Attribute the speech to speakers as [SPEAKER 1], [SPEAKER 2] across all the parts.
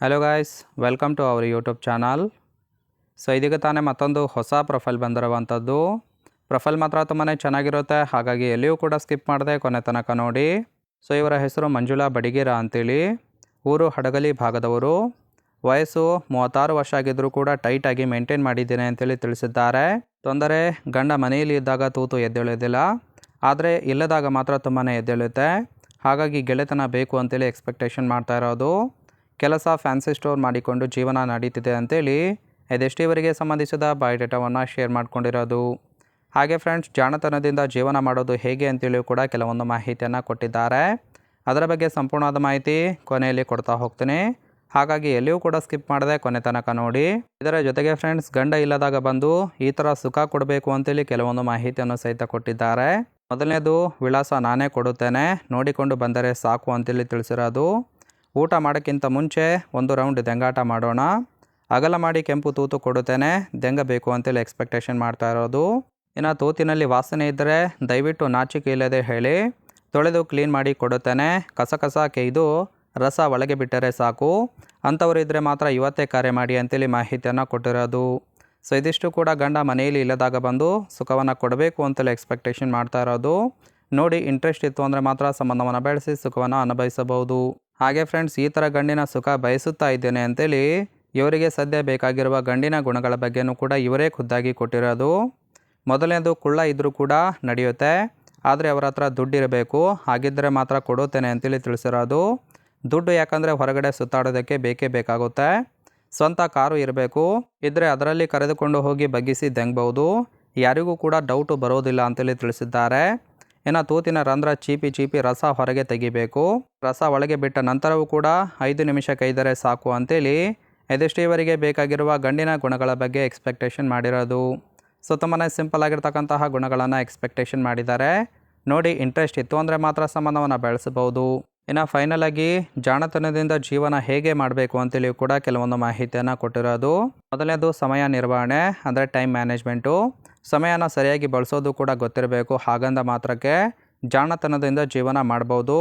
[SPEAKER 1] Hello guys welcome to our YouTube channel so ಇದೀಗ ತಾನೇ ಮತ್ತೊಂದು ಹೊಸ ಪ್ರೊಫೈಲ್ ಬಂದಿರುವಂಥದ್ದು. ಪ್ರೊಫೈಲ್ ಮಾತ್ರ ತುಂಬಾ ಚೆನ್ನಾಗಿರುತ್ತೆ, ಹಾಗಾಗಿ ಎಲ್ಲಿಯೂ ಕೂಡ ಸ್ಕಿಪ್ ಮಾಡಿದೆ ಕೊನೆ ತನಕ ನೋಡಿ. ಸೊ ಇವರ ಹೆಸರು ಮಂಜುಳಾ ಬಡಿಗೇರ ಅಂತೇಳಿ. ಊರು ಹಡಗಲಿ ಭಾಗದವರು. ವಯಸ್ಸು ಮೂವತ್ತಾರು ವರ್ಷ ಆಗಿದ್ದರೂ ಕೂಡ ಟೈಟಾಗಿ ಮೇಂಟೈನ್ ಮಾಡಿದ್ದೇನೆ ಅಂತೇಳಿ ತಿಳಿಸಿದ್ದಾರೆ. ತೊಂದರೆ, ಗಂಡ ಮನೆಯಲ್ಲಿ ಇದ್ದಾಗ ತೂತು ಎದ್ದೇಳೋದಿಲ್ಲ. ಆದರೆ ಇಲ್ಲದಾಗ ಮಾತ್ರ ತುಂಬಾ ಎದ್ದೇಳುತ್ತೆ. ಹಾಗಾಗಿ ಗೆಳೆತನ ಬೇಕು ಅಂತೇಳಿ ಎಕ್ಸ್ಪೆಕ್ಟೇಷನ್ ಮಾಡ್ತಾ ಇರೋದು. ಕೆಲಸ ಫ್ಯಾನ್ಸಿ ಸ್ಟೋರ್ ಮಾಡಿಕೊಂಡು ಜೀವನ ನಡೀತಿದೆ ಅಂತೇಳಿ ಎದೆಷ್ಟಿವರಿಗೆ ಸಂಬಂಧಿಸಿದ ಬಯೋಡೇಟಾವನ್ನು ಶೇರ್ ಮಾಡ್ಕೊಂಡಿರೋದು. ಹಾಗೆ ಫ್ರೆಂಡ್ಸ್, ಜಾಣತನದಿಂದ ಜೀವನ ಮಾಡೋದು ಹೇಗೆ ಅಂತೇಳಿ ಕೂಡ ಕೆಲವೊಂದು ಮಾಹಿತಿಯನ್ನು ಕೊಟ್ಟಿದ್ದಾರೆ. ಅದರ ಬಗ್ಗೆ ಸಂಪೂರ್ಣವಾದ ಮಾಹಿತಿ ಕೊನೆಯಲ್ಲಿ ಕೊಡ್ತಾ ಹೋಗ್ತೀನಿ. ಹಾಗಾಗಿ ಎಲ್ಲಿಯೂ ಕೂಡ ಸ್ಕಿಪ್ ಮಾಡದೆ ಕೊನೆ ತನಕ ನೋಡಿ. ಇದರ ಜೊತೆಗೆ ಫ್ರೆಂಡ್ಸ್, ಗಂಡ ಇಲ್ಲದಾಗ ಬಂದು ಈ ಥರ ಸುಖ ಕೊಡಬೇಕು ಅಂತೇಳಿ ಕೆಲವೊಂದು ಮಾಹಿತಿಯನ್ನು ಸಹಿತ ಕೊಟ್ಟಿದ್ದಾರೆ. ಮೊದಲನೇದು, ವಿಳಾಸ ನಾನೇ ಕೊಡುತ್ತೇನೆ. ನೋಡಿಕೊಂಡು ಬಂದರೆ ಸಾಕು ಅಂತೇಳಿ ತಿಳಿಸಿರೋದು. ಊಟ ಮಾಡೋಕ್ಕಿಂತ ಮುಂಚೆ ಒಂದು ರೌಂಡ್ ದೆಂಗಾಟ ಮಾಡೋಣ. ಅಗಲ ಮಾಡಿ ಕೆಂಪು ತೂತು ಕೊಡುತ್ತೇನೆ. ದೆಂಗ ಬೇಕು ಅಂತೇಳಿ ಎಕ್ಸ್ಪೆಕ್ಟೇಷನ್ ಮಾಡ್ತಾ ಇರೋದು. ಇನ್ನು ತೂತಿನಲ್ಲಿ ವಾಸನೆ ಇದ್ದರೆ ದಯವಿಟ್ಟು ನಾಚಿಕೆ ಇಲ್ಲದೆ ಹೇಳಿ. ತೊಳೆದು ಕ್ಲೀನ್ ಮಾಡಿ ಕೊಡುತ್ತೇನೆ. ಕಸ ಕಸ ಕೆಯ್ದು ರಸ ಒಳಗೆ ಬಿಟ್ಟರೆ ಸಾಕು. ಅಂಥವ್ರು ಇದ್ದರೆ ಮಾತ್ರ ಇವತ್ತೇ ಕಾರ್ಯ ಮಾಡಿ ಅಂತೇಳಿ ಮಾಹಿತಿಯನ್ನು ಕೊಟ್ಟಿರೋದು. ಸೊ ಇದಿಷ್ಟು ಕೂಡ ಗಂಡ ಮನೆಯಲ್ಲಿ ಇಲ್ಲದಾಗ ಬಂದು ಸುಖವನ್ನು ಕೊಡಬೇಕು ಅಂತೇಳಿ ಎಕ್ಸ್ಪೆಕ್ಟೇಷನ್ ಮಾಡ್ತಾ ಇರೋದು. ನೋಡಿ ಇಂಟ್ರೆಸ್ಟ್ ಇತ್ತು ಅಂದರೆ ಮಾತ್ರ ಸಂಬಂಧವನ್ನು ಬೆಳೆಸಿ ಸುಖವನ್ನು ಅನುಭವಿಸಬಹುದು. ಹಾಗೆ ಫ್ರೆಂಡ್ಸ್ ಈ ಥರ ಗಂಡಿನ ಸುಖ ಬಯಸುತ್ತಾ ಇದ್ದೇನೆ ಅಂತೇಳಿ ಇವರಿಗೆ ಸದ್ಯ ಬೇಕಾಗಿರುವ ಗಂಡಿನ ಗುಣಗಳ ಬಗ್ಗೆನೂ ಕೂಡ ಇವರೇ ಖುದ್ದಾಗಿ ಕೊಟ್ಟಿರೋದು. ಮೊದಲನೇದು ಕುಳ್ಳ ಇದ್ದರೂ ಕೂಡ ನಡೆಯುತ್ತೆ. ಆದರೆ ಅವರ ಹತ್ರ ದುಡ್ಡಿರಬೇಕು. ಹಾಗಿದ್ದರೆ ಮಾತ್ರ ಕೊಡುತ್ತೇನೆ ಅಂತೇಳಿ ತಿಳಿಸಿರೋದು. ದುಡ್ಡು ಯಾಕಂದರೆ ಹೊರಗಡೆ ಸುತ್ತಾಡೋದಕ್ಕೆ ಬೇಕೇ ಬೇಕಾಗುತ್ತೆ. ಸ್ವಂತ ಕಾರು ಇರಬೇಕು. ಇದ್ದರೆ ಅದರಲ್ಲಿ ಕರೆದುಕೊಂಡು ಹೋಗಿ ಬಗ್ಗಿಸಿ ದೆಂಗ್ಬಹುದು. ಯಾರಿಗೂ ಕೂಡ ಡೌಟು ಬರೋದಿಲ್ಲ ಅಂತೇಳಿ ತಿಳಿಸಿದ್ದಾರೆ. ಇನ್ನು ತೂತಿನ ರಂಧ್ರ ಚೀಪಿ ಚೀಪಿ ರಸ ಹೊರಗೆ ತೆಗಿಬೇಕು. ರಸ ಒಳಗೆ ಬಿಟ್ಟ ನಂತರವೂ ಕೂಡ ಐದು ನಿಮಿಷ ಕೈದರೆ ಸಾಕು ಅಂತೇಳಿ ಇದಿಷ್ಟು ಇವರಿಗೆ ಬೇಕಾಗಿರುವ ಗಂಡಿನ ಗುಣಗಳ ಬಗ್ಗೆ ಎಕ್ಸ್ಪೆಕ್ಟೇಷನ್ ಮಾಡಿರೋದು. ಸೊ ತುಂಬಾ ಸಿಂಪಲ್ ಆಗಿರ್ತಕ್ಕಂತಹ ಗುಣಗಳನ್ನು ಎಕ್ಸ್ಪೆಕ್ಟೇಷನ್ ಮಾಡಿದ್ದಾರೆ. ನೋಡಿ ಇಂಟ್ರೆಸ್ಟ್ ಇತ್ತು ಅಂದರೆ ಮಾತ್ರ ಸಂಬಂಧವನ್ನು ಬೆಳೆಸಬಹುದು ಇನ್ನು ಫೈನಲ್ ಆಗಿ ಜಾಣತನದಿಂದ ಜೀವನ ಹೇಗೆ ಮಾಡಬೇಕು ಅಂತೇಳಿ ಕೂಡ ಕೆಲವೊಂದು ಮಾಹಿತಿಯನ್ನು ಕೊಟ್ಟಿರೋದು. ಮೊದಲನೇದು ಸಮಯ ನಿರ್ವಹಣೆ, ಅಂದರೆ ಟೈಮ್ ಮ್ಯಾನೇಜ್ಮೆಂಟು ಸಮಯನ ಸರಿಯಾಗಿ ಬಳಸೋದು ಕೂಡ ಗೊತ್ತಿರಬೇಕು. ಹಾಗಂದ ಮಾತ್ರಕ್ಕೆ ಜಾಣತನದಿಂದ ಜೀವನ ಮಾಡ್ಬೋದು.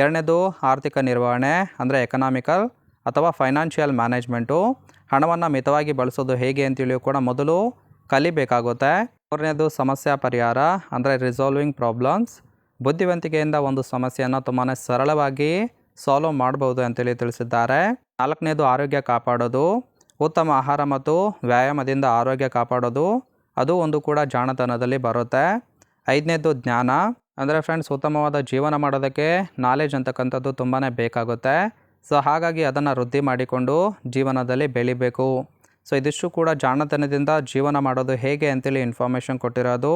[SPEAKER 1] ಎರಡನೇದು ಆರ್ಥಿಕ ನಿರ್ವಹಣೆ, ಅಂದರೆ ಎಕನಾಮಿಕಲ್ ಅಥವಾ ಫೈನಾನ್ಷಿಯಲ್ ಮ್ಯಾನೇಜ್ಮೆಂಟು ಹಣವನ್ನು ಮಿತವಾಗಿ ಬಳಸೋದು ಹೇಗೆ ಅಂತೇಳಿ ಕೂಡ ಮೊದಲು ಕಲಿಬೇಕಾಗುತ್ತೆ. ಮೂರನೇದು ಸಮಸ್ಯೆ ಪರಿಹಾರ, ಅಂದರೆ ರಿಸಾಲ್ವಿಂಗ್ ಪ್ರಾಬ್ಲಮ್ಸ್ ಬುದ್ಧಿವಂತಿಕೆಯಿಂದ ಒಂದು ಸಮಸ್ಯೆಯನ್ನು ತುಂಬಾ ಸರಳವಾಗಿ ಸಾಲ್ವ್ ಮಾಡ್ಬೋದು ಅಂತೇಳಿ ತಿಳಿಸಿದ್ದಾರೆ. ನಾಲ್ಕನೇದು ಆರೋಗ್ಯ ಕಾಪಾಡೋದು. ಉತ್ತಮ ಆಹಾರ ಮತ್ತು ವ್ಯಾಯಾಮದಿಂದ ಆರೋಗ್ಯ ಕಾಪಾಡೋದು. ಅದು ಒಂದು ಕೂಡ ಜಾಣತನದಲ್ಲಿ ಬರುತ್ತೆ. ಐದನೇದು ಜ್ಞಾನ. ಅಂದರೆ ಫ್ರೆಂಡ್ಸ್ ಉತ್ತಮವಾದ ಜೀವನ ಮಾಡೋದಕ್ಕೆ ನಾಲೆಜ್ ಅಂತಕ್ಕಂಥದ್ದು ತುಂಬಾ ಬೇಕಾಗುತ್ತೆ. ಸೊ ಹಾಗಾಗಿ ಅದನ್ನು ವೃದ್ಧಿ ಮಾಡಿಕೊಂಡು ಜೀವನದಲ್ಲಿ ಬೆಳಿಬೇಕು. ಸೊ ಇದಿಷ್ಟು ಕೂಡ ಜಾಣತನದಿಂದ ಜೀವನ ಮಾಡೋದು ಹೇಗೆ ಅಂತೇಳಿ ಇನ್ಫಾರ್ಮೇಷನ್ ಕೊಟ್ಟಿರೋದು.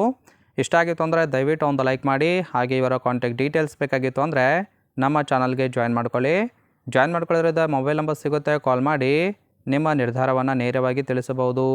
[SPEAKER 1] ಇಷ್ಟ ಆಗಿತ್ತು ಅಂದರೆ ದಯವಿಟ್ಟು ಒಂದು ಲೈಕ್ ಮಾಡಿ, ಹಾಗೆ ಇವರ ಕಾಂಟ್ಯಾಕ್ಟ್ ಡೀಟೇಲ್ಸ್ ಬೇಕಾಗಿತ್ತು ಅಂದರೆ ನಮ್ಮ ಚಾನಲ್ಗೆ ಜಾಯ್ನ್ ಮಾಡ್ಕೊಳ್ಳಿ. ಜಾಯ್ನ್ ಮಾಡ್ಕೊಳ್ಳೋದ್ರಿಂದ ಮೊಬೈಲ್ ನಂಬರ್ ಸಿಗುತ್ತೆ ಕಾಲ್ ಮಾಡಿ. ನಿಮ್ಮ ನಿರ್ಧಾರವನ್ನು ನೇರವಾಗಿ ತಿಳಿಸಬಹುದು.